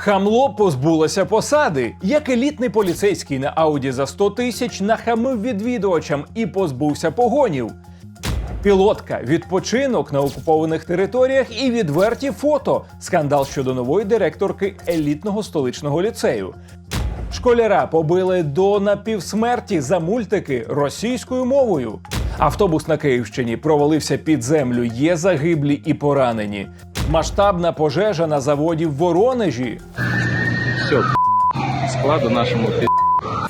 Хамло позбулося посади. Як елітний поліцейський на ауді за 100 тисяч нахамив відвідувачам і позбувся погонів. Пілотка, відпочинок на окупованих територіях і відверті фото. Скандал щодо нової директорки елітного столичного ліцею. Школяра побили до напівсмерті за мультики російською мовою. Автобус на Київщині провалився під землю. Є загиблі і поранені. Масштабна пожежа на заводі в Воронежі. Все, складу нашему пи***.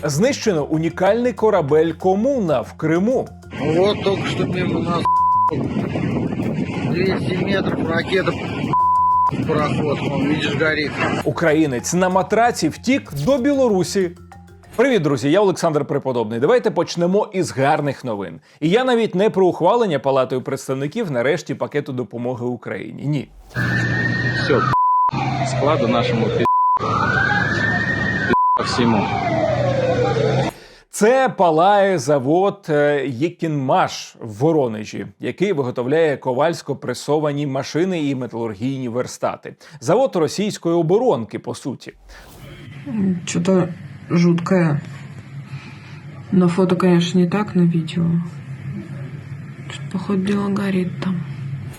Знищено унікальний корабель Комуна в Криму. Вот только что мимо нас 200 метров ракета пароход, вон, видишь, горит. Українець на матраці втік до Білорусі. Привіт, друзі! Я Олександр Преподобний. Давайте почнемо із гарних новин. І я навіть не про ухвалення Палатою представників нарешті пакету допомоги Україні. Ні. Все, складу нашему пи***. Пи***, всему. Це палає завод е, Єкінмаш в Воронежі, який виготовляє ковальсько-пресовані машини і металургійні верстати. Завод російської оборонки, по суті. Что-то жуткое. На фото, конечно, не так, на видео. Что-то, походу, дело горит там.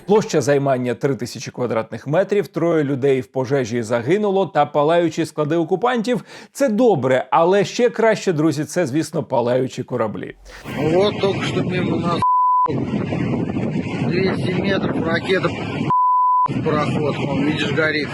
Площа займання 3000 квадратних метрів, троє людей в пожежі загинуло та палаючі склади окупантів. Це добре, але ще краще, друзі, це звісно палаючі кораблі. Вот только что мимо нас 200 метров ракета пароход, вон, видишь, горит.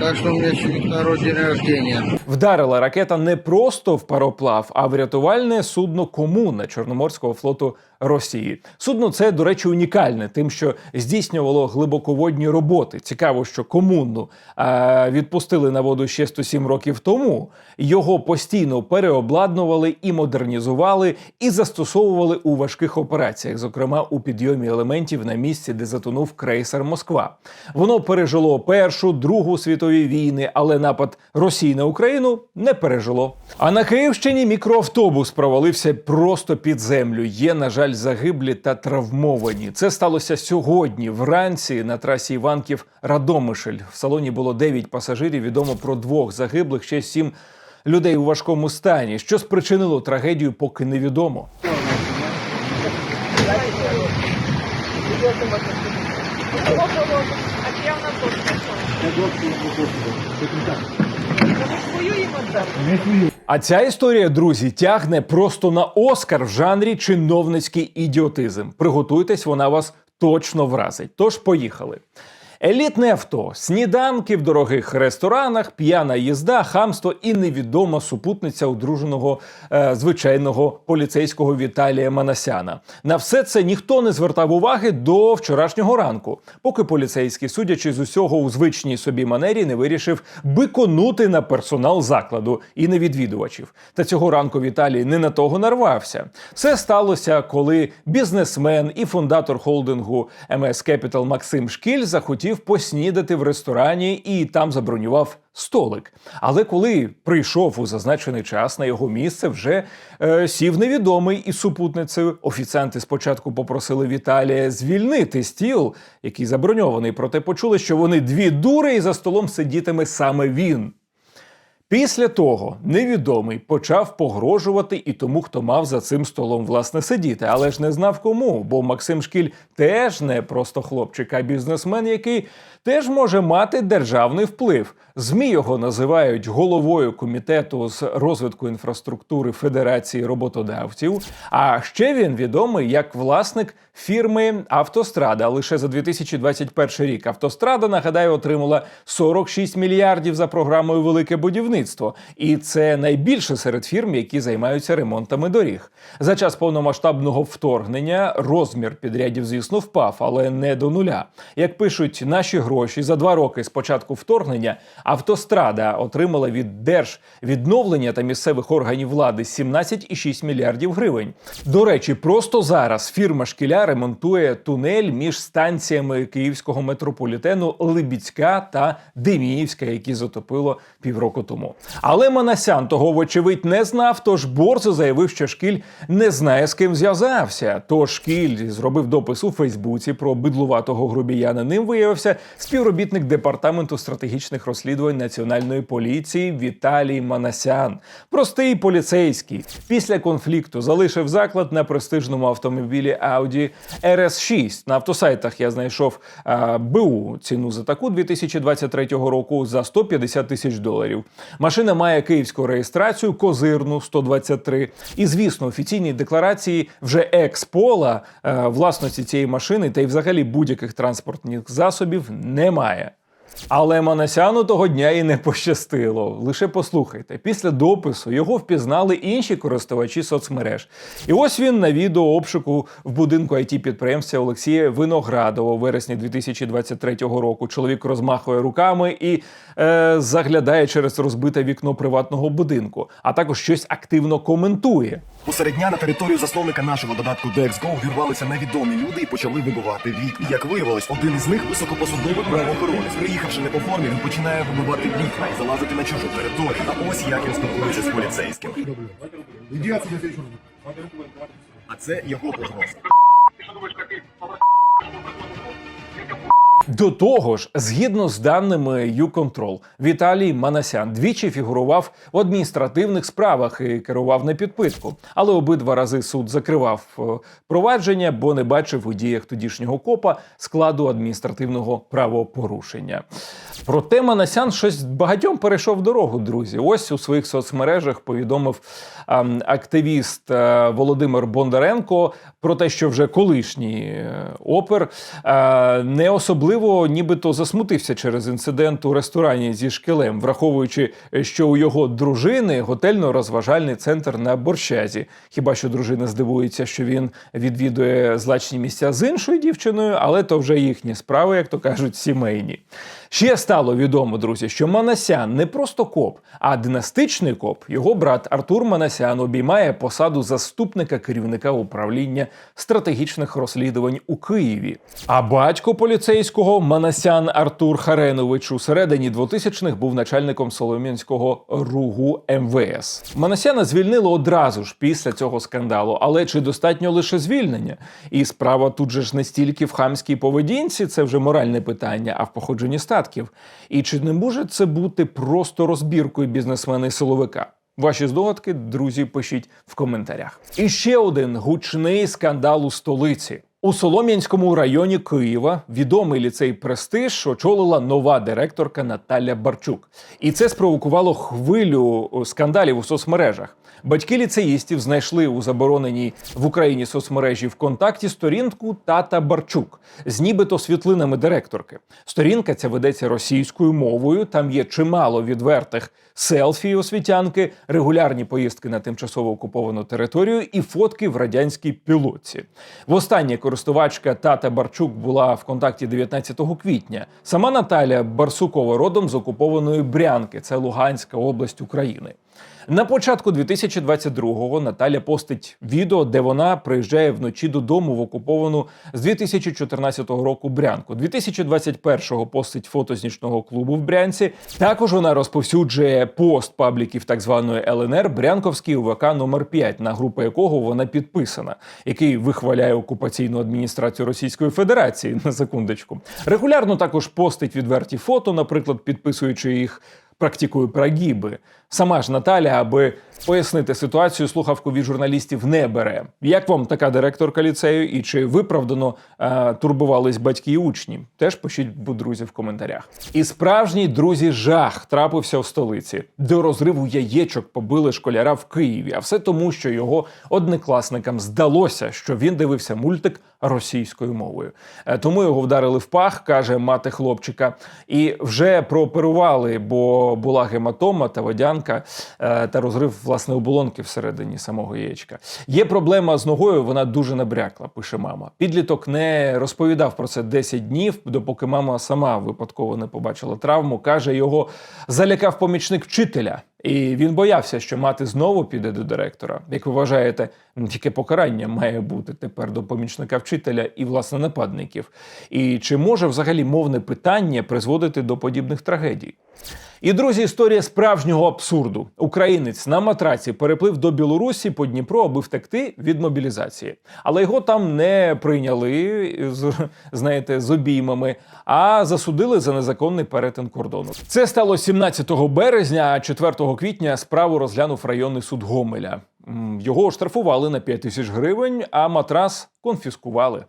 Так що у мене второй день рождения. Вдарила ракета не просто в пароплав, а в рятувальне судно Комуна Чорноморського флоту Росії. Судно це, до речі, унікальне, тим, що здійснювало глибоководні роботи. Цікаво, що комунну е, відпустили на воду ще 107 років тому. Його постійно переобладнували і модернізували, і застосовували у важких операціях, зокрема у підйомі елементів на місці, де затонув крейсер Москва. Воно пережило першу, другу світові війни, але напад Росії на Україну не пережило. А на Київщині мікроавтобус провалився просто під землю. Є, на жаль, загиблі та травмовані. Це сталося сьогодні, вранці на трасі Іванків Радомишель. В салоні було 9 пасажирів. Відомо про двох загиблих, ще сім людей у важкому стані. Що спричинило трагедію, поки невідомо. А ця історія, друзі, тягне просто на Оскар в жанрі чиновницький ідіотизм. Приготуйтесь, вона вас точно вразить. Тож поїхали. Елітне авто, сніданки в дорогих ресторанах, п'яна їзда, хамство і невідома супутниця одруженого е, звичайного поліцейського Віталія Манасяна. На все це ніхто не звертав уваги до вчорашнього ранку, поки поліцейський, судячи з усього у звичній собі манері, не вирішив биконути на персонал закладу і на відвідувачів. Та цього ранку Віталій не на того нарвався. Все сталося, коли бізнесмен і фундатор холдингу MS Capital Максим Шкіль захотів поснідати в ресторані і там забронював столик. Але коли прийшов у зазначений час, на його місце вже е, сів невідомий із супутницею. Офіціанти спочатку попросили Віталія звільнити стіл, який заброньований, проте почули, що вони дві дури, і за столом сидітиме саме він. Після того невідомий почав погрожувати і тому, хто мав за цим столом власне сидіти, але ж не знав кому, бо Максим Шкіль теж не просто хлопчик, а бізнесмен, який теж може мати державний вплив. ЗМІ його називають головою комітету з розвитку інфраструктури Федерації роботодавців. А ще він відомий як власник фірми Автострада. Лише за 2021 рік Автострада, нагадаю, отримала 46 мільярдів за програмою Велике будівництво. І це найбільше серед фірм, які займаються ремонтами доріг. За час повномасштабного вторгнення розмір підрядів, звісно, впав, але не до нуля. Як пишуть наші гроші за два роки з початку вторгнення, автострада отримала від держвідновлення та місцевих органів влади 17,6 мільярдів гривень. До речі, просто зараз фірма шкіля ремонтує тунель між станціями київського метрополітену Либіцька та Деміївська, які затопило півроку тому. Але Манасян того, вочевидь, не знав, тож борзо заявив, що шкіль не знає, з ким зв'язався. Тож шкіль зробив допис у Фейсбуці про бидлуватого грубіяна. Ним виявився співробітник департаменту стратегічних розслідувань національної поліції Віталій Манасян. Простий поліцейський після конфлікту залишив заклад на престижному автомобілі Audi RS6. На автосайтах я знайшов а, БУ ціну за таку 2023 року за 150 тисяч доларів. Машина має київську реєстрацію козирну 123. І звісно, офіційній декларації вже екс-пола власності цієї машини та й взагалі будь-яких транспортних засобів немає. Але Манасяну того дня і не пощастило. Лише послухайте, після допису його впізнали інші користувачі соцмереж. І ось він на відео обшуку в будинку it підприємця Олексія Виноградова у вересні 2023 року. Чоловік розмахує руками і е, заглядає через розбите вікно приватного будинку, а також щось активно коментує. Посеред дня на територію засновника нашого додатку DexGo вірвалися невідомі люди і почали вибивати вікна. Як виявилось, один із них високопосадовий правоохоронець. Приїхавши не по формі, він починає вибивати вікна і залазити на чужу територію. А ось як він спілкується з поліцейським. А це його погроза. До того ж, згідно з даними YouControl, Віталій Манасян двічі фігурував в адміністративних справах і керував на підпитку. Але обидва рази суд закривав е, провадження, бо не бачив у діях тодішнього копа складу адміністративного правопорушення. Проте Манасян щось багатьом перейшов дорогу, друзі. Ось у своїх соцмережах повідомив ем, активіст е, Володимир Бондаренко про те, що вже колишній е, опер е, не особливо нібито засмутився через інцидент у ресторані зі шкелем, враховуючи, що у його дружини готельно-розважальний центр на борщазі. Хіба що дружина здивується, що він відвідує злачні місця з іншою дівчиною, але то вже їхні справи, як то кажуть, сімейні. Ще стало відомо, друзі, що Манасян не просто коп, а династичний коп. Його брат Артур Манасян обіймає посаду заступника керівника управління стратегічних розслідувань у Києві. А батько поліцейського Манасян Артур Харенович у середині 2000-х був начальником Солом'янського РУГУ МВС. Манасяна звільнили одразу ж після цього скандалу, але чи достатньо лише звільнення? І справа тут же ж не стільки в хамській поведінці, це вже моральне питання, а в походженні статків. І чи не може це бути просто розбіркою бізнесмена і силовика? Ваші здогадки, друзі, пишіть в коментарях. І ще один гучний скандал у столиці. У Солом'янському районі Києва відомий ліцей Престиж очолила нова директорка Наталя Барчук. І це спровокувало хвилю скандалів у соцмережах. Батьки ліцеїстів знайшли у забороненій в Україні соцмережі ВКонтакті сторінку Тата Барчук з нібито світлинами директорки. Сторінка ця ведеться російською мовою. Там є чимало відвертих селфі освітянки, регулярні поїздки на тимчасово окуповану територію і фотки в радянській пілотці. Востаннє користувачка Тата Барчук була в контакті 19 квітня. Сама Наталія Барсукова родом з окупованої Брянки, це Луганська область України. На початку 2022-го Наталя постить відео, де вона приїжджає вночі додому в окуповану з 2014 року Брянку. 2021-го постить фото з нічного клубу в Брянці. Також вона розповсюджує пост пабліків так званої ЛНР Брянковський УВК номер 5 на групу якого вона підписана, який вихваляє окупаційну адміністрацію Російської Федерації на секундочку. Регулярно також постить відверті фото, наприклад, підписуючи їх практикою прогибы. Сама ж Наталя, аби пояснити ситуацію, слухавку від журналістів не бере. Як вам така директорка ліцею і чи виправдано е, турбувались батьки і учні? Теж пишіть, друзі, в коментарях. І справжній друзі жах трапився в столиці. До розриву яєчок побили школяра в Києві, а все тому, що його однокласникам здалося, що він дивився мультик російською мовою. Е, Тому його вдарили в пах, каже мати хлопчика, і вже прооперували, бо була гематома та водянка е, та розрив власне оболонки всередині самого яєчка. Є проблема з ногою, вона дуже набрякла, пише мама. Підліток не розповідав про це 10 днів, допоки мама сама випадково не побачила травму. каже, його залякав помічник вчителя. І він боявся, що мати знову піде до директора. Як ви вважаєте, ну, тільки покарання має бути тепер до помічника вчителя і власне нападників. І чи може взагалі мовне питання призводити до подібних трагедій? І друзі, історія справжнього абсурду. Українець на матраці переплив до Білорусі по Дніпру, аби втекти від мобілізації. Але його там не прийняли з знаєте з обіймами, а засудили за незаконний перетин кордону. Це стало 17 березня, а 4 квітня справу розглянув районний суд Гомеля. Його оштрафували на 5 тисяч гривень, а матрас конфіскували.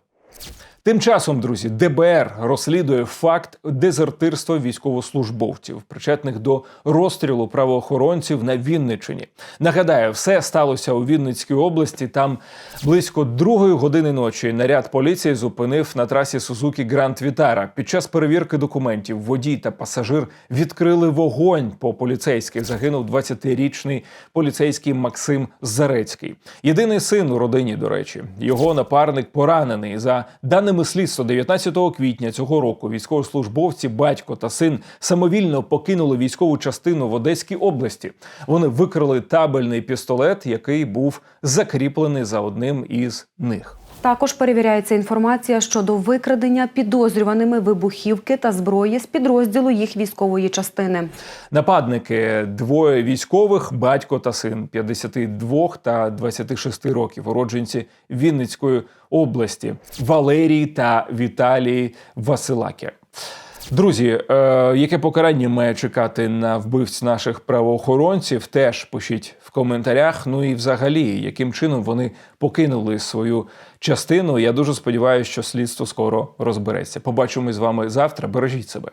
Тим часом, друзі, ДБР розслідує факт дезертирства військовослужбовців, причетних до розстрілу правоохоронців на Вінниччині. Нагадаю, все сталося у Вінницькій області. Там близько другої години ночі наряд поліції зупинив на трасі Сузукі Гранд Вітара. Під час перевірки документів водій та пасажир відкрили вогонь по поліцейських. Загинув 20-річний поліцейський Максим Зарецький. Єдиний син у родині, до речі, його напарник поранений. За даними слідства, 19 квітня цього року військовослужбовці, батько та син самовільно покинули військову частину в Одеській області. Вони викрили табельний пістолет, який був закріплений за одним із них. Також перевіряється інформація щодо викрадення підозрюваними вибухівки та зброї з підрозділу їх військової частини. Нападники двоє військових, батько та син 52 та 26 років, уродженці Вінницької області Валерій та Віталій Василаки. Друзі, е, яке покарання має чекати на вбивць наших правоохоронців? Теж пишіть в коментарях. Ну і взагалі, яким чином вони покинули свою частину. Я дуже сподіваюся, що слідство скоро розбереться. Побачимось з вами завтра. Бережіть себе.